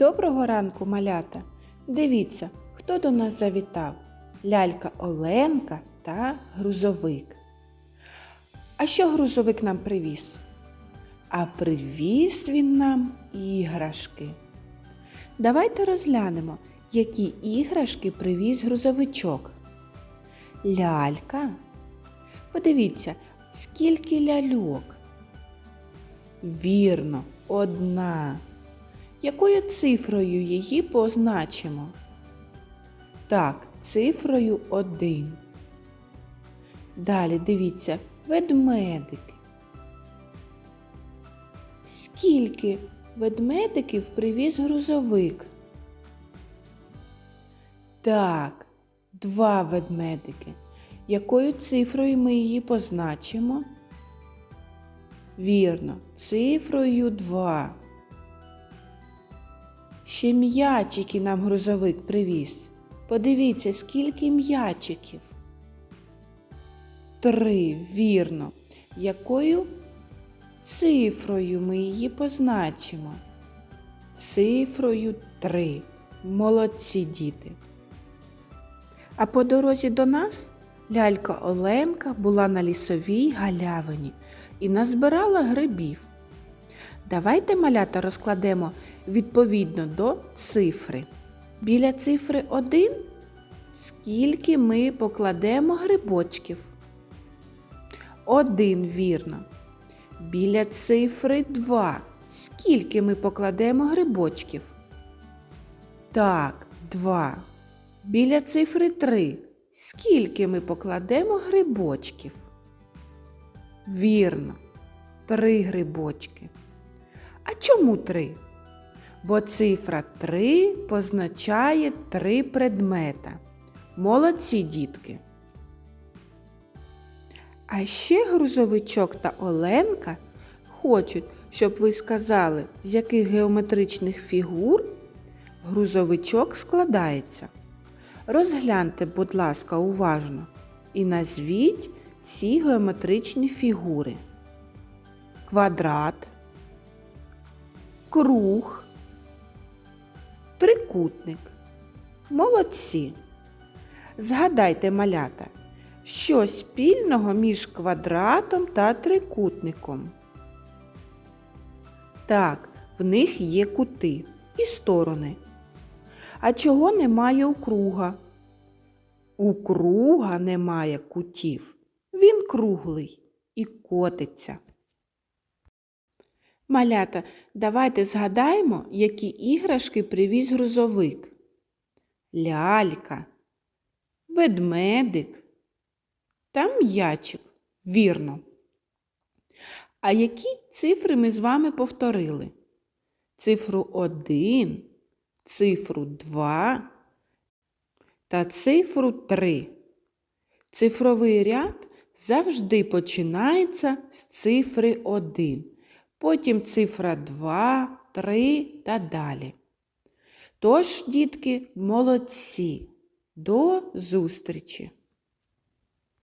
Доброго ранку, малята! Дивіться, хто до нас завітав? Лялька Оленка та грузовик. А що грузовик нам привіз? А привіз він нам іграшки. Давайте розглянемо, які іграшки привіз грузовичок. Лялька. Подивіться, скільки ляльок. Вірно, одна. Якою цифрою її позначимо? Так, цифрою 1. Далі дивіться, ведмедики. Скільки ведмедиків привіз грузовик? Так, два ведмедики. Якою цифрою ми її позначимо? Вірно, цифрою 2. Ще м'ячики нам грузовик привіз. Подивіться, скільки м'ячиків. Три, вірно. Якою цифрою ми її позначимо? Цифрою 3. Молодці діти. А по дорозі до нас лялька Оленка була на лісовій галявині і назбирала грибів. Давайте малята розкладемо відповідно до цифри. Біля цифри 1 скільки ми покладемо грибочків? Один вірно. Біля цифри 2 скільки ми покладемо грибочків? Так, 2. Біля цифри 3 скільки ми покладемо грибочків? Вірно, 3 грибочки. А чому 3? Бо цифра 3 позначає три предмета. Молодці дітки. А ще грузовичок та Оленка хочуть, щоб ви сказали, з яких геометричних фігур грузовичок складається. Розгляньте, будь ласка, уважно і назвіть ці геометричні фігури. Квадрат, круг, трикутник. Молодці. Згадайте малята, що спільного між квадратом та трикутником. Так, в них є кути і сторони. А чого немає у круга? У круга немає кутів. Він круглий і котиться. Малята, давайте згадаємо, які іграшки привіз грузовик. Лялька, ведмедик та м'ячик. Вірно. А які цифри ми з вами повторили? Цифру 1, цифру 2 та цифру 3. Цифровий ряд завжди починається з цифри 1, потім цифра 2, 3 та далі. Тож, дітки, молодці. До зустрічі!